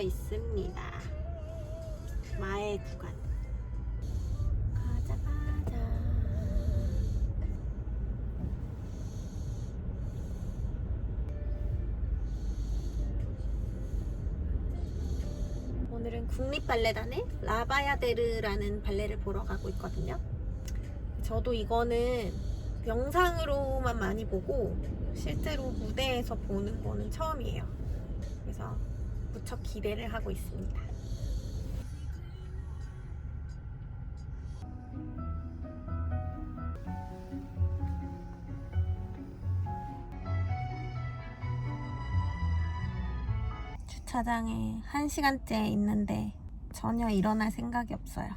있습니다. 마의 구간. 가자 가자. 오늘은 국립발레단의 라바야데르라는 발레를 보러 가고 있거든요. 저도 이거는 영상으로만 많이 보고 실제로 무대에서 보는 거는 처음이에요. 그래서 무척 기대를 하고 있습니다. 주차장에 한 시간째 있는데 전혀 일어날 생각이 없어요.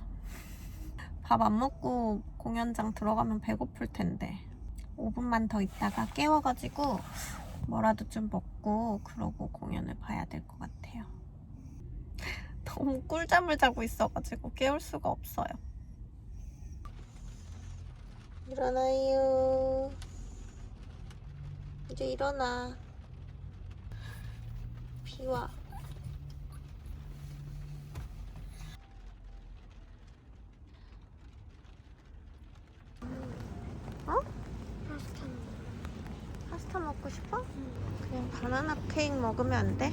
밥 안 먹고 공연장 들어가면 배고플 텐데 5분만 더 있다가 깨워가지고 뭐라도 좀 먹고 그러고 공연을 봐야 될 것 같아요. 너무 꿀잠을 자고 있어가지고 깨울 수가 없어요. 일어나요. 이제 일어나. 비와. 어? 파스타 파스타 먹고 싶어? 그냥 바나나 케이크 먹으면 안 돼?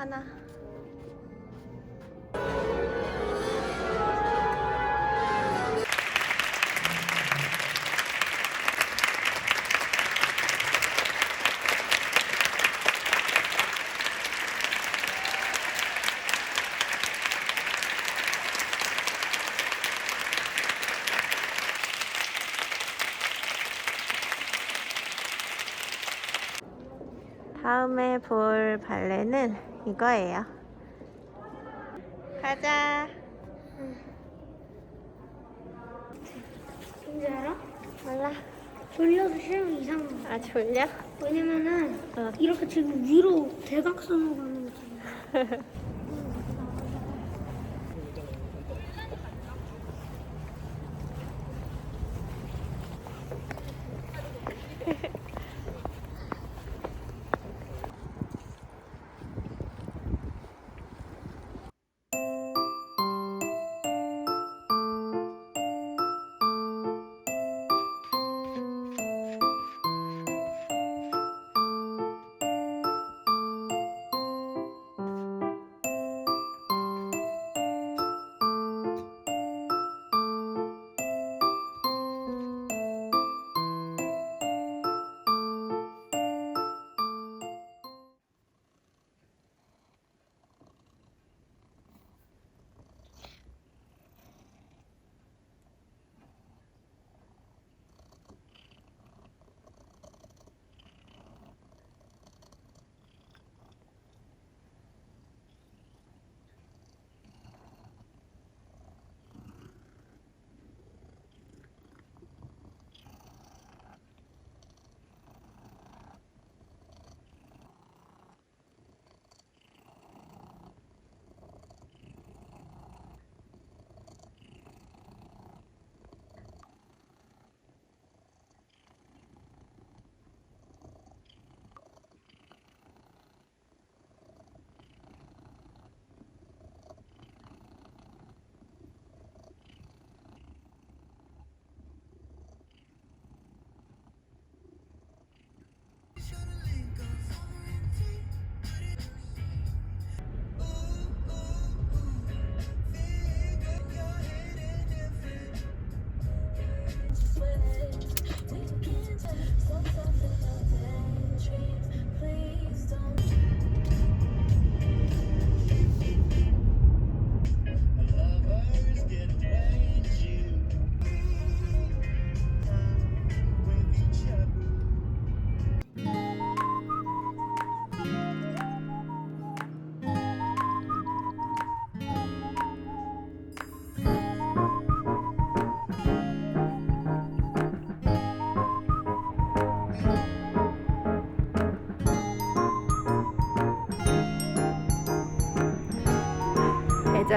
하나. 다음에 볼 발레는 이거예요. 가자. 뭔지 알아? 몰라. 졸려서 싫으면 이상한 거야. 아 졸려? 왜냐면은 어. 이렇게 지금 위로 대각선으로 가는 거지.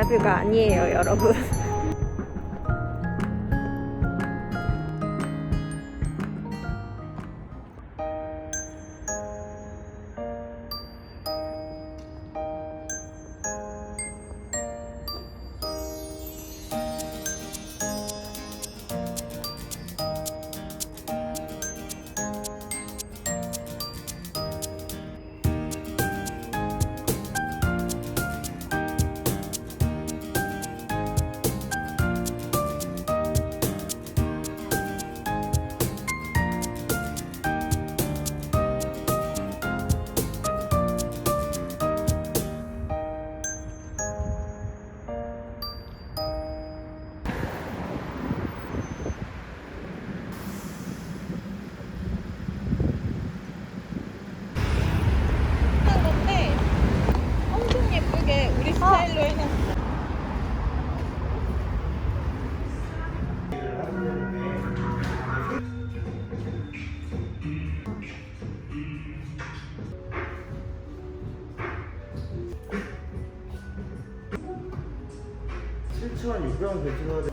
데자뷰가 아니에요, 여러분. 나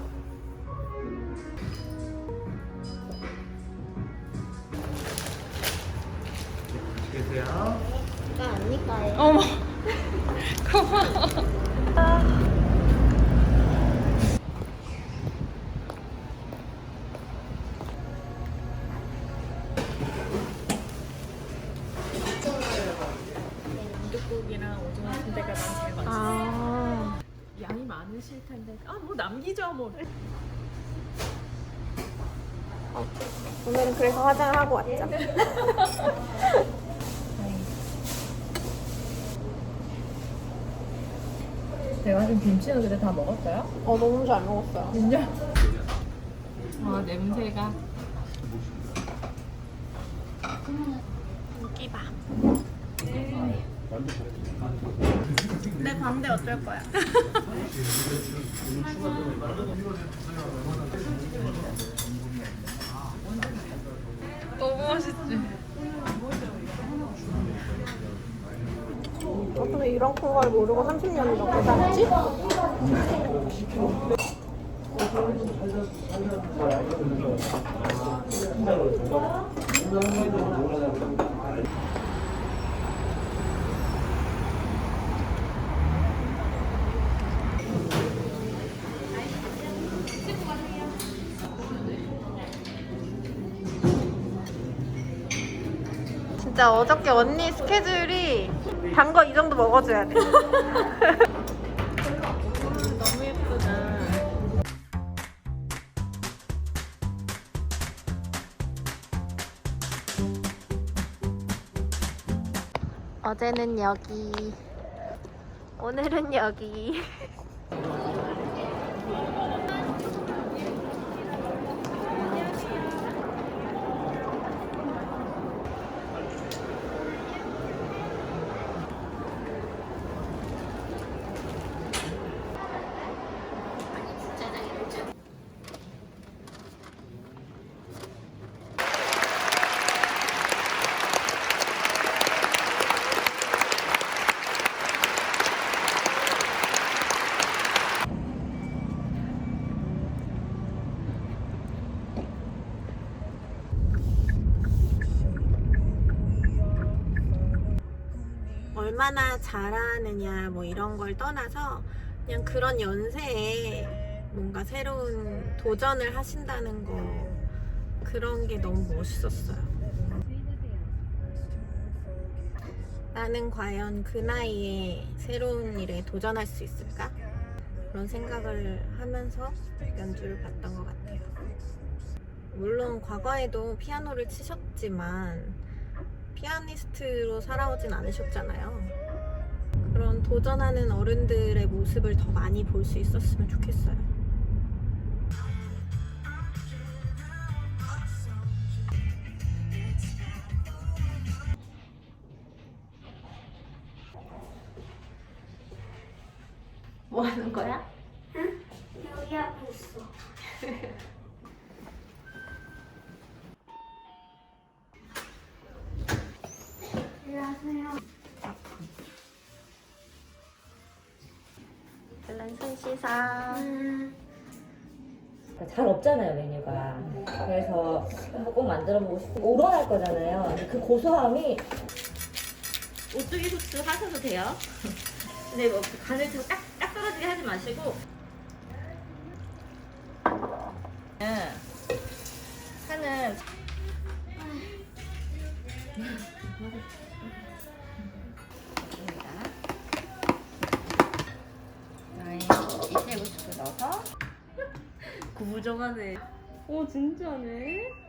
다 먹었어요? 어, 너무 잘 먹었어요. 진짜? 아, 냄새가. 고기밥. 내 반대 어쩔 거야? 너무 맛있지? 어떻게 이런 큰 걸 모르고 30년이 넘게 살았지? 진짜 어저께 언니 스케줄이 단 거 이 정도 먹어줘야 돼. 너무 예쁘다. 어제는 여기, 오늘은 여기. 얼마나 잘하느냐 뭐 이런 걸 떠나서 그냥 그런 연세에 뭔가 새로운 도전을 하신다는 거 그런 게 너무 멋있었어요. 나는 과연 그 나이에 새로운 일에 도전할 수 있을까? 그런 생각을 하면서 연주를 봤던 것 같아요. 물론 과거에도 피아노를 치셨지만 피아니스트로 살아오진 않으셨잖아요. 그런 도전하는 어른들의 모습을 더 많이 볼 수 있었으면 좋겠어요. 뭐 하는 거야? 여기 앞에 있어. 안녕 하세요. 손 씻어. 음, 잘 없잖아요 메뉴가 그래서 한번 꼭 만들어보고 싶고 우러날 거잖아요 근데 그 고소함이 오뚜기 소스 하셔도 돼요 근데 뭐 간을 좀 딱, 딱 떨어지게 하지 마시고 네. 이태고추 넣어서 구부정하네. 오 진짜네.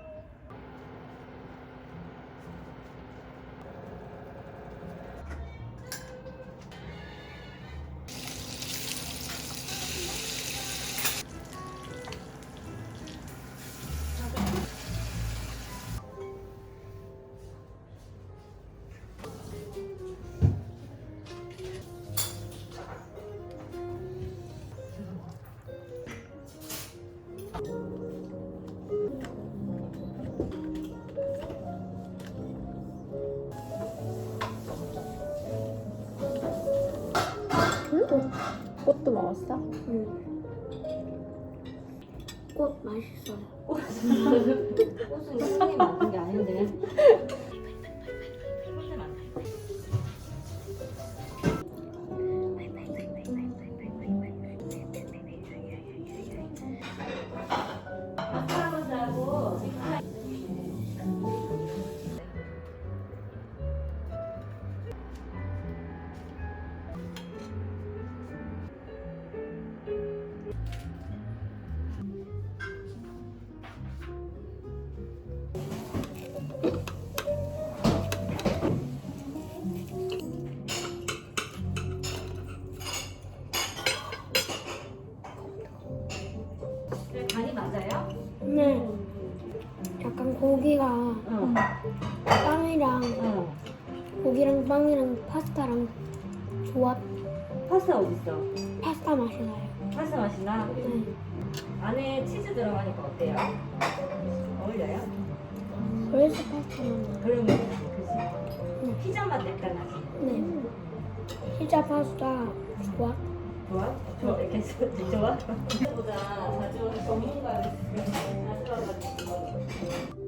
꽃맛 파스타 어디 있어? 파스타 맛이 나요. 파스타 맛이 나? 네. 안에 치즈 들어가니까 어때요? 어울려요? 그래서 파스타 맛 나요. 그러면 그치? 피자 맛 약간 나지? 네. 피자 파스타 조합. 좋아? 좋아? 이렇게 해서 좋아? 보다 자주 전문가를 자주 와가지고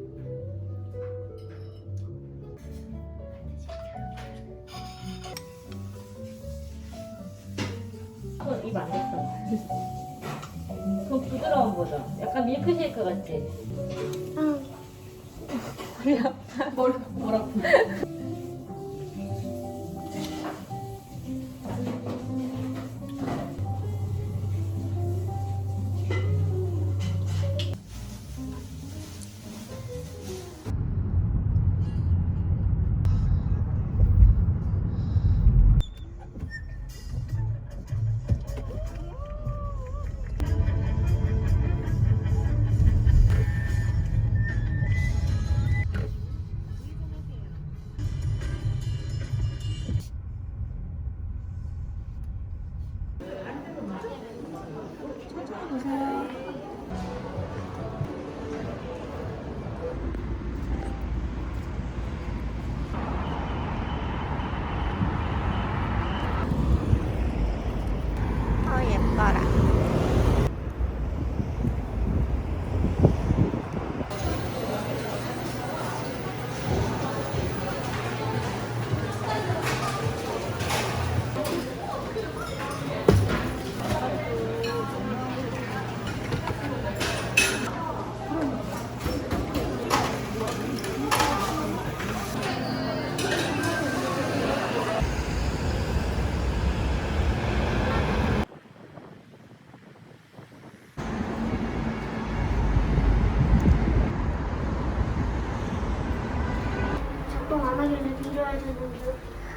약간 밀크쉐이크 같지? 아, 어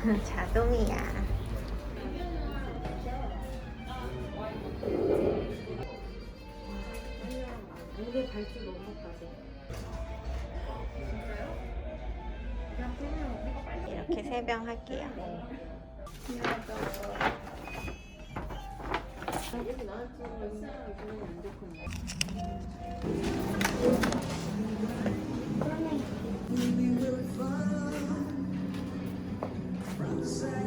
갈줄 너무까지 이렇게 세병 할게요. 오 second.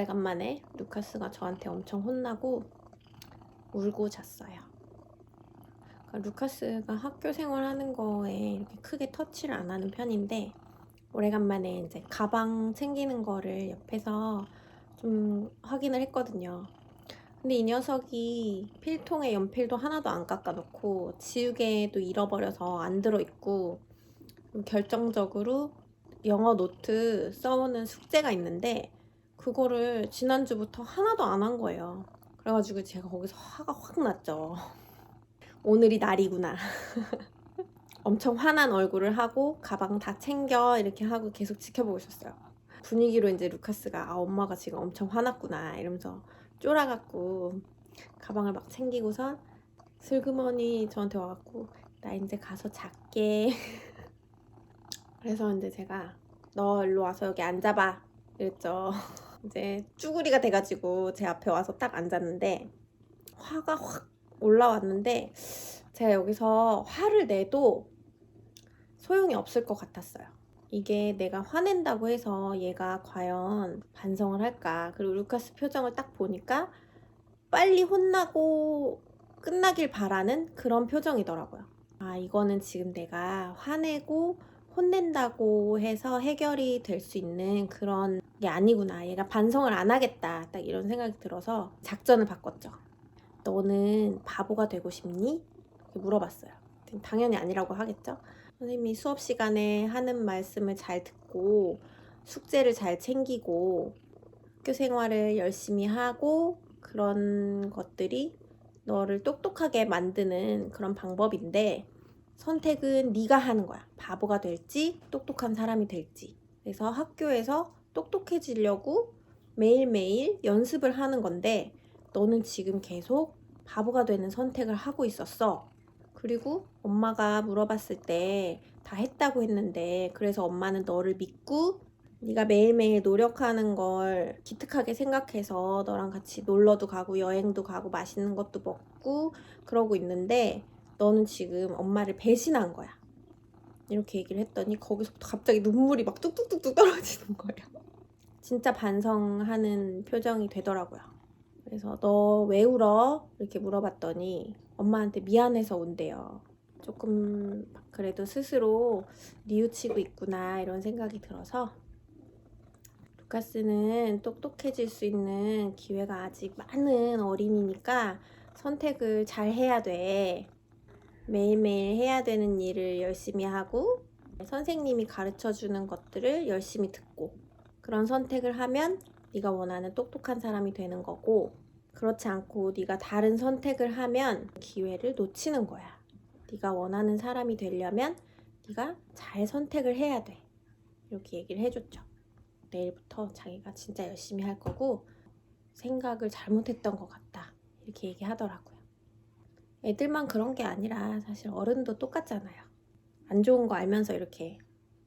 오래간만에 루카스가 저한테 엄청 혼나고 울고 잤어요. 그러니까 루카스가 학교 생활하는 거에 이렇게 크게 터치를 안 하는 편인데 오래간만에 이제 가방 챙기는 거를 옆에서 좀 확인을 했거든요. 근데 이 녀석이 필통에 연필도 하나도 안 깎아놓고 지우개도 잃어버려서 안 들어있고 결정적으로 영어 노트 써오는 숙제가 있는데 그거를 지난주부터 하나도 안 한 거예요. 그래가지고 제가 거기서 화가 확 났죠. 오늘이 날이구나. 엄청 화난 얼굴을 하고 가방 다 챙겨 이렇게 하고 계속 지켜보고 있었어요. 분위기로 이제 루카스가 아 엄마가 지금 엄청 화났구나 이러면서 쫄아갖고 가방을 막 챙기고선 슬그머니 저한테 와갖고 나 이제 가서 잘게 그래서 이제 제가 너 일로 와서 여기 앉아봐 이랬죠 이제 쭈구리가 돼가지고 제 앞에 와서 딱 앉았는데 화가 확 올라왔는데 제가 여기서 화를 내도 소용이 없을 것 같았어요. 이게 내가 화낸다고 해서 얘가 과연 반성을 할까? 그리고 루카스 표정을 딱 보니까 빨리 혼나고 끝나길 바라는 그런 표정이더라고요. 아 이거는 지금 내가 화내고 혼낸다고 해서 해결이 될 수 있는 그런 게 아니구나. 얘가 반성을 안 하겠다. 딱 이런 생각이 들어서 작전을 바꿨죠. 너는 바보가 되고 싶니? 물어봤어요. 당연히 아니라고 하겠죠. 선생님이 수업 시간에 하는 말씀을 잘 듣고 숙제를 잘 챙기고 학교 생활을 열심히 하고 그런 것들이 너를 똑똑하게 만드는 그런 방법인데 선택은 네가 하는 거야. 바보가 될지 똑똑한 사람이 될지. 그래서 학교에서 똑똑해지려고 매일매일 연습을 하는 건데 너는 지금 계속 바보가 되는 선택을 하고 있었어. 그리고 엄마가 물어봤을 때 다 했다고 했는데 그래서 엄마는 너를 믿고 네가 매일매일 노력하는 걸 기특하게 생각해서 너랑 같이 놀러도 가고 여행도 가고 맛있는 것도 먹고 그러고 있는데 너는 지금 엄마를 배신한 거야. 이렇게 얘기를 했더니 거기서부터 갑자기 눈물이 막 뚝뚝뚝뚝 떨어지는 거예요. 진짜 반성하는 표정이 되더라고요. 그래서 너 왜 울어? 이렇게 물어봤더니 엄마한테 미안해서 운대요. 조금 그래도 스스로 뉘우치고 있구나 이런 생각이 들어서 루카스는 똑똑해질 수 있는 기회가 아직 많은 어린이니까 선택을 잘 해야 돼. 매일매일 해야 되는 일을 열심히 하고 선생님이 가르쳐 주는 것들을 열심히 듣고 그런 선택을 하면 네가 원하는 똑똑한 사람이 되는 거고 그렇지 않고 네가 다른 선택을 하면 기회를 놓치는 거야. 네가 원하는 사람이 되려면 네가 잘 선택을 해야 돼. 이렇게 얘기를 해줬죠. 내일부터 자기가 진짜 열심히 할 거고 생각을 잘못했던 것 같다. 이렇게 얘기하더라고요. 애들만 그런 게 아니라 사실 어른도 똑같잖아요. 안 좋은 거 알면서 이렇게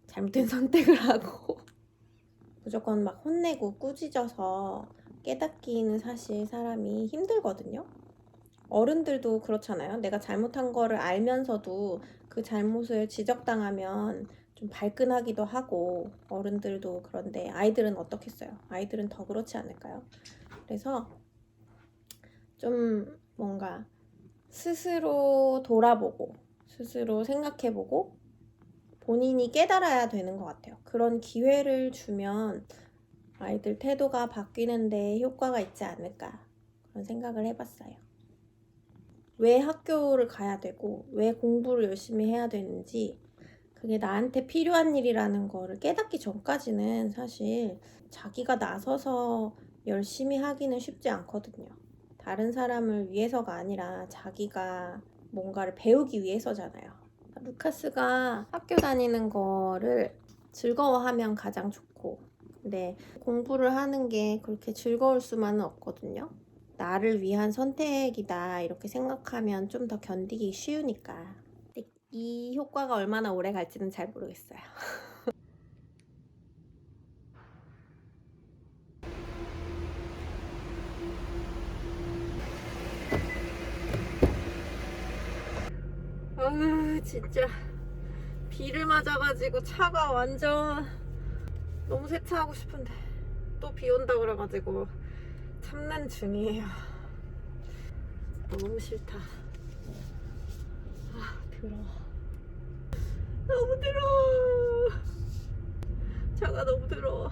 잘못된 선택을 하고 무조건 막 혼내고 꾸짖어서 깨닫기는 사실 사람이 힘들거든요. 어른들도 그렇잖아요. 내가 잘못한 거를 알면서도 그 잘못을 지적당하면 좀 발끈하기도 하고 어른들도 그런데 아이들은 어떻겠어요? 아이들은 더 그렇지 않을까요? 그래서 좀 뭔가 스스로 돌아보고 스스로 생각해보고 본인이 깨달아야 되는 것 같아요. 그런 기회를 주면 아이들 태도가 바뀌는데 효과가 있지 않을까 그런 생각을 해봤어요. 왜 학교를 가야 되고 왜 공부를 열심히 해야 되는지 그게 나한테 필요한 일이라는 거를 깨닫기 전까지는 사실 자기가 나서서 열심히 하기는 쉽지 않거든요. 다른 사람을 위해서가 아니라 자기가 뭔가를 배우기 위해서잖아요. 루카스가 학교 다니는 거를 즐거워하면 가장 좋고, 근데 공부를 하는 게 그렇게 즐거울 수만은 없거든요. 나를 위한 선택이다 이렇게 생각하면 좀 더 견디기 쉬우니까. 이 효과가 얼마나 오래 갈지는 잘 모르겠어요. 아 진짜 비를 맞아가지고 차가 완전 너무 세차하고 싶은데 또 비 온다 그래가지고 참는 중이에요. 너무 싫다. 아, 더러워. 너무 더러워. 차가 너무 더러워.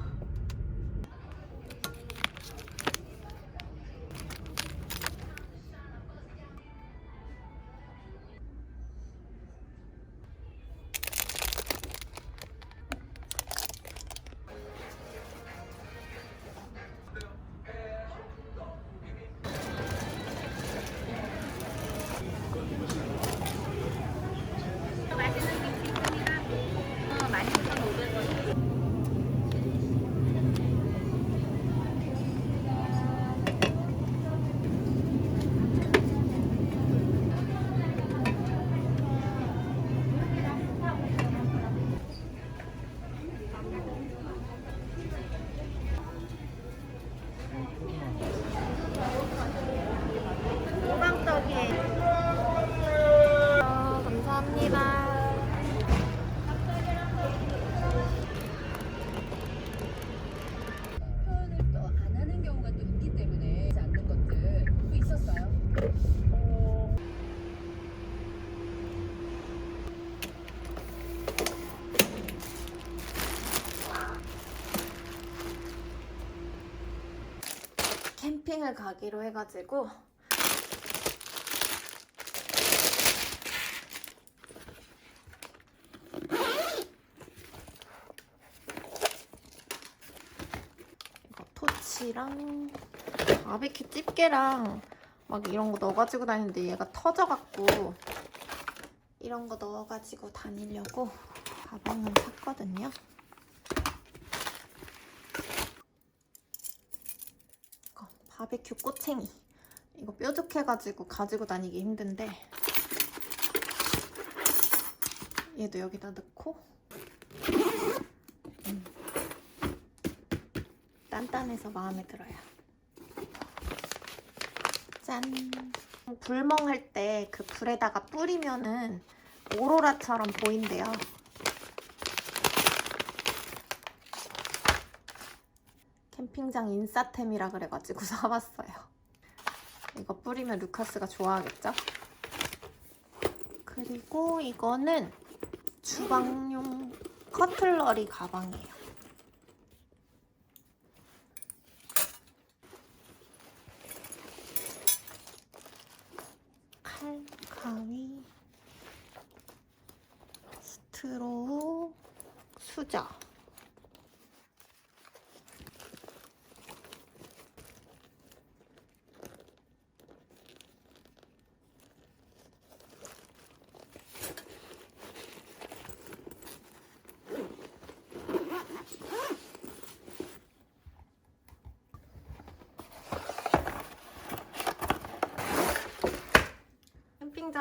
캠핑을 가기로 해가지고 토치랑 바베큐 집게랑 막 이런 거 넣어가지고 다니는데 얘가 터져갖고 이런 거 넣어가지고 다니려고 가방을 샀거든요. 이거 바베큐 꼬챙이. 이거 뾰족해가지고 가지고 다니기 힘든데 얘도 여기다 넣고 음. 단단해서 마음에 들어요. 짠. 불멍할 때 그 불에다가 뿌리면은 오로라처럼 보인대요 캠핑장 인싸템이라 그래가지고 사봤어요. 이거 뿌리면 루카스가 좋아하겠죠? 그리고 이거는 주방용 커틀러리 가방이에요. 칼, 가위, 스트로우, 수저.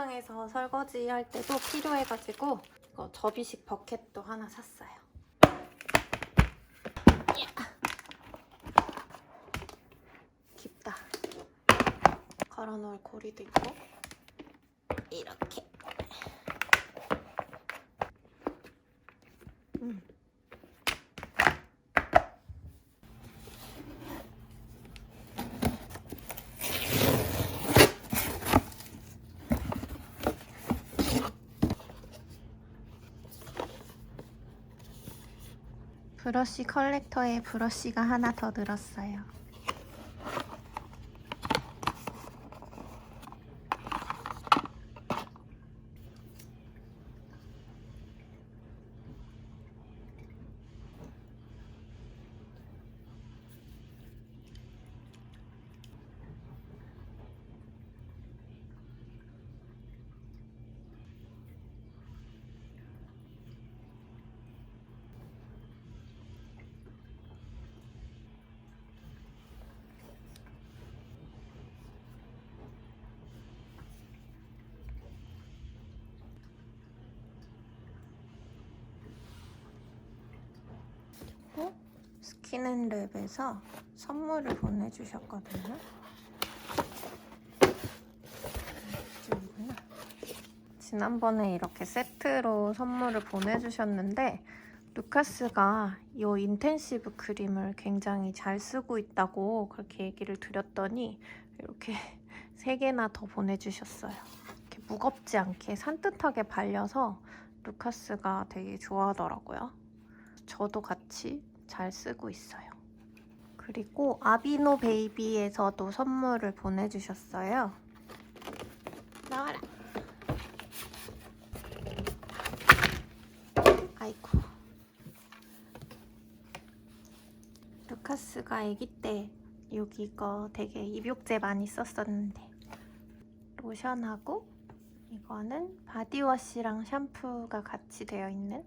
캠핑장에서 설거지 할 때도 필요해가지고 이거 접이식 버켓도 하나 샀어요. 깊다. 걸어놓을 고리도 있고 이렇게. 음. 브러쉬 컬렉터에 브러쉬가 하나 더 늘었어요. 어? 스킨앤랩에서 선물을 보내주셨거든요. 지난번에 이렇게 세트로 선물을 보내주셨는데 루카스가 이 인텐시브 크림을 굉장히 잘 쓰고 있다고 그렇게 얘기를 드렸더니 이렇게 세 개나 더 보내주셨어요. 이렇게 무겁지 않게 산뜻하게 발려서 루카스가 되게 좋아하더라고요. 저도 같이 잘 쓰고 있어요. 그리고 아비노 베이비에서도 선물을 보내주셨어요. 나와라. 아이고. 루카스가 아기 때 여기 이거 되게 입욕제 많이 썼었는데 로션하고 이거는 바디워시랑 샴푸가 같이 되어 있는